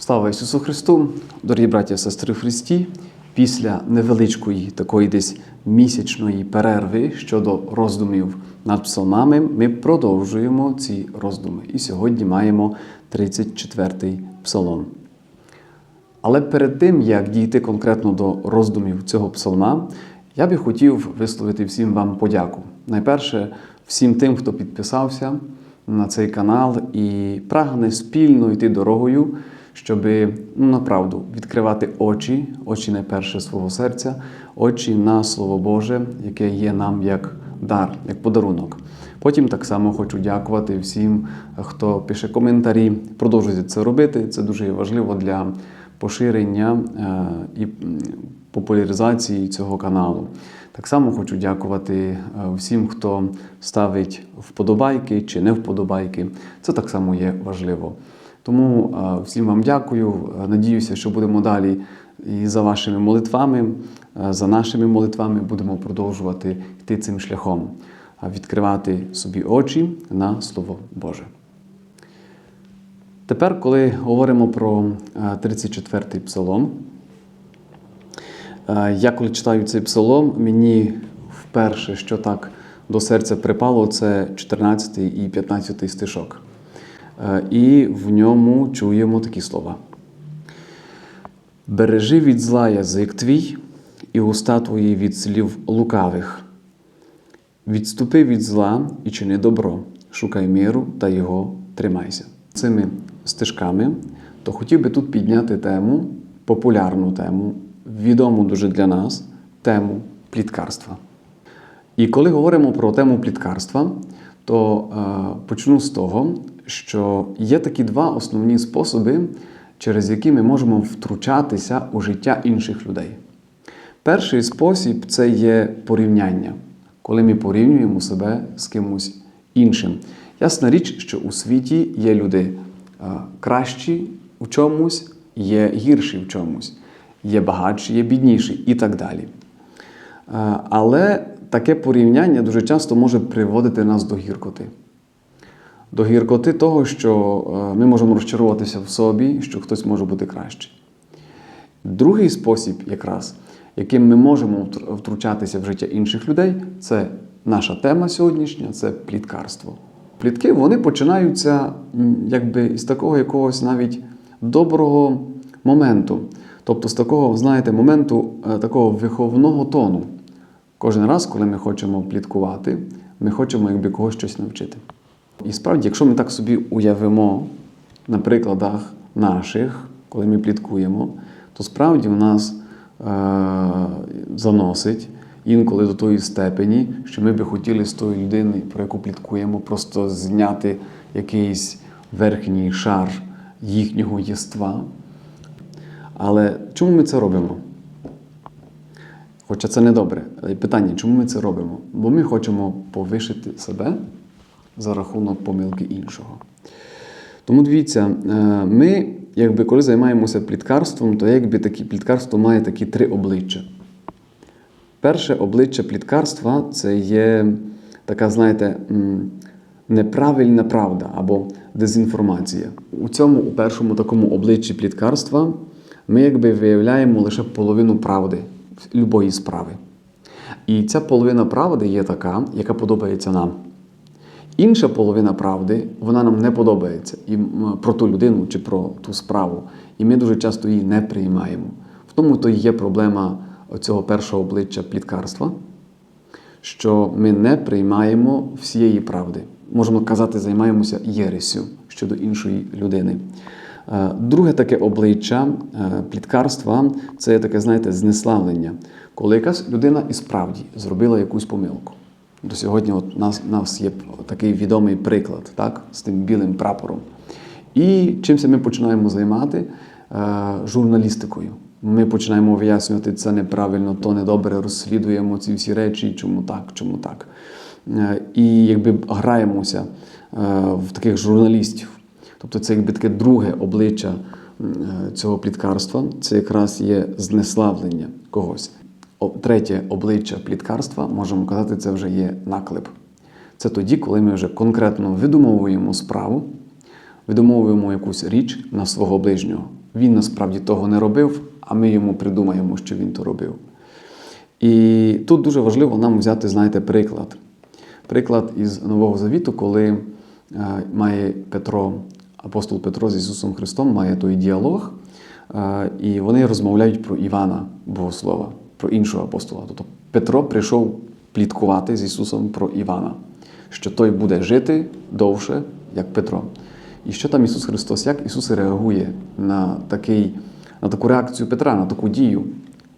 Слава Ісусу Христу, дорогі браті і сестри Христі. Після невеличкої такої десь місячної перерви щодо роздумів над псалмами, ми продовжуємо ці роздуми. І сьогодні маємо 34-й псалом. Але перед тим, як дійти конкретно до роздумів цього псалма, я би хотів висловити всім вам подяку. Найперше, всім тим, хто підписався на цей канал і прагне спільно йти дорогою, щоб ну, направду відкривати очі, очі найперше свого серця, очі на Слово Боже, яке є нам як дар, як подарунок. Потім так само хочу дякувати всім, хто пише коментарі. Продовжуйте це робити. Це дуже важливо для поширення е, і популяризації цього каналу. Так само хочу дякувати е, всім, хто ставить вподобайки чи не вподобайки. Це так само є важливо. Тому е, всім вам дякую. Е, Надіюся, що будемо далі і за вашими молитвами, е, за нашими молитвами будемо продовжувати йти цим шляхом, відкривати собі очі на Слово Боже. Тепер, коли говоримо про е, 34-й псалом, я коли читаю цей псалом, мені вперше, що так до серця припало, це 14 і 15 стишок. Е, І в ньому чуємо такі слова. Бережи від зла язик твій і уста твої від слів лукавих. Відступи від зла і чини добро, шукай миру та його тримайся. Цими стежками, то хотів би тут підняти тему, популярну тему, відому дуже для нас, тему пліткарства. І коли говоримо про тему пліткарства, то е, почну з того, що є такі два основні способи, через які ми можемо втручатися у життя інших людей. Перший спосіб це є порівняння, коли ми порівнюємо себе з кимось іншим. Ясна річ, що у світі є люди е, кращі в чомусь, є гірші в чомусь, є багатші, є бідніші і так далі. Е, Але таке порівняння дуже часто може приводити нас до гіркоти. До гіркоти того, що е, ми можемо розчаруватися в собі, що хтось може бути кращий. Другий спосіб, якраз, яким ми можемо втручатися в життя інших людей, це наша тема сьогоднішня це пліткарство. Плітки вони починаються якби з такого якогось навіть доброго моменту. Тобто з такого, знаєте, моменту е, такого виховного тону. Кожен раз, коли ми хочемо пліткувати, ми хочемо якби когось щось навчити. І справді, якщо ми так собі уявимо на прикладах наших, коли ми пліткуємо, то справді в нас е- заносить інколи до тої степені, що ми би хотіли з тої людини, про яку пліткуємо, просто зняти якийсь верхній шар їхнього єства. Але чому ми це робимо? Хоча це не добре. Але питання, чому ми це робимо? Бо ми хочемо повишити себе за рахунок помилки іншого. Тому дивіться, е, ми, якби коли займаємося пліткарством, то якби такі пліткарство має такі три обличчя. Перше обличчя пліткарства це є така, знаєте, неправильна правда або дезінформація. У цьому, у першому такому обличчі пліткарства, ми якби виявляємо лише половину правди любої справи. І ця половина правди є така, яка подобається нам. Інша половина правди, вона нам не подобається і про ту людину чи про ту справу. І ми дуже часто її не приймаємо. В тому то і є проблема цього першого обличчя пліткарства, що ми не приймаємо всієї правди. Можемо казати, займаємося єресю щодо іншої людини. Е, Друге таке обличчя е, пліткарства це таке, знаєте, знеславлення, коли якась людина і справді зробила якусь помилку. До сьогодні у нас, нас є такий відомий приклад так, з тим білим прапором. І чимся ми починаємо займати е, журналістикою. Ми починаємо вияснювати, це неправильно, то недобре, розслідуємо ці всі речі, чому так, чому так. І якби граємося в таких журналістів. Тобто це якби таке друге обличчя е, цього пліткарства, це якраз є знеславлення когось. Третє обличчя пліткарства, можемо казати, це вже є наклеп. Це тоді, коли ми вже конкретно видумовуємо справу, видумовуємо якусь річ на свого ближнього. Він насправді того не робив, а ми йому придумаємо, що він то робив. І тут дуже важливо нам взяти, знаєте, приклад. Приклад із Нового Завіту, коли е, має Петро, апостол Петро з Ісусом Христом, має той діалог, е, і вони розмовляють про Івана Богослова, про іншого апостола. Тобто Петро прийшов пліткувати з Ісусом про Івана, що той буде жити довше, як Петро. І що там Ісус Христос, як Ісус реагує на, такий, на таку реакцію Петра, на таку дію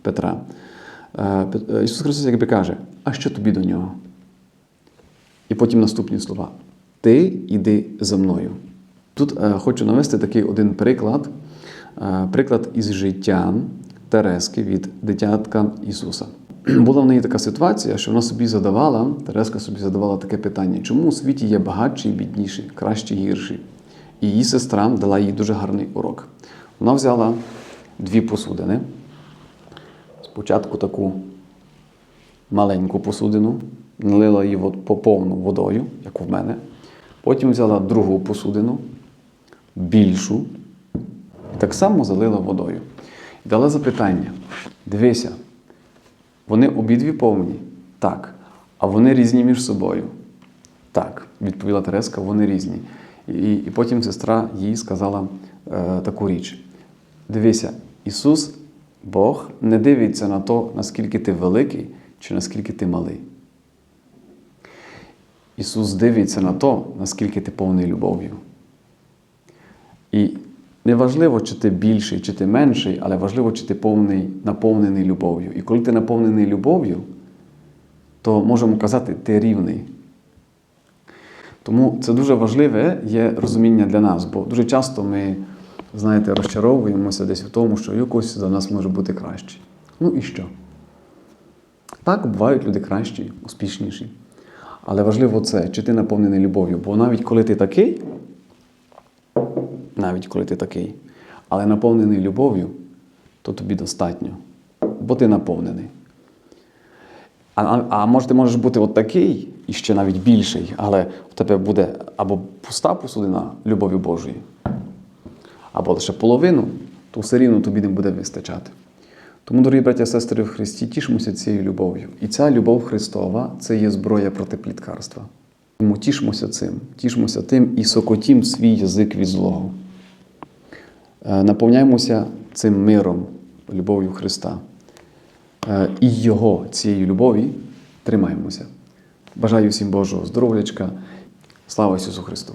Петра? Е, е, Ісус Христос якби каже, а що тобі до нього? І потім наступні слова: Ти іди за мною. Тут е, хочу навести такий один приклад, е, приклад із життя Терески від дитятка Ісуса. Була в неї така ситуація, що вона собі задавала, Тереска собі задавала таке питання: чому у світі є багатші і бідніші, кращі і гірші? І її сестра дала їй дуже гарний урок. Вона взяла дві посудини. Спочатку таку маленьку посудину, налила її по повну водою, як в мене. Потім взяла другу посудину, більшу, і так само залила водою. І дала запитання: дивися, вони обидві повні? Так. А вони різні між собою? Так, відповіла Тереска, вони різні. І, і потім сестра їй сказала е, таку річ: Дивися, Ісус, Бог, не дивиться на те, наскільки ти великий чи наскільки ти малий. Ісус дивиться на те, наскільки ти повний любов'ю. І неважливо, чи ти більший, чи ти менший, але важливо, чи ти повний, наповнений любов'ю. І коли ти наповнений любов'ю, то можемо казати, ти рівний. Тому це дуже важливе є розуміння для нас, бо дуже часто ми, знаєте, розчаровуємося десь в тому, що якось за нас може бути краще. Ну і що? Так, бувають люди кращі, успішніші. Але важливо це, чи ти наповнений любов'ю. Бо навіть коли ти такий, навіть коли ти такий, але наповнений любов'ю, то тобі достатньо. Бо ти наповнений. А, а, може, ти можеш бути от такий і ще навіть більший, але у тебе буде або пуста посудина любові Божої, або лише половину, то все рівно тобі не буде вистачати. Тому, дорогі браття і сестри в Христі, тішмося цією любов'ю. І ця любов Христова це є зброя проти пліткарства. Тому тішмося цим, тішмося тим і сокотім свій язик від злого. Е, Наповняємося цим миром, любов'ю Христа. Е, І Його цієї любові тримаємося. Бажаю всім Божого здоров'ячка. Слава Ісусу Христу!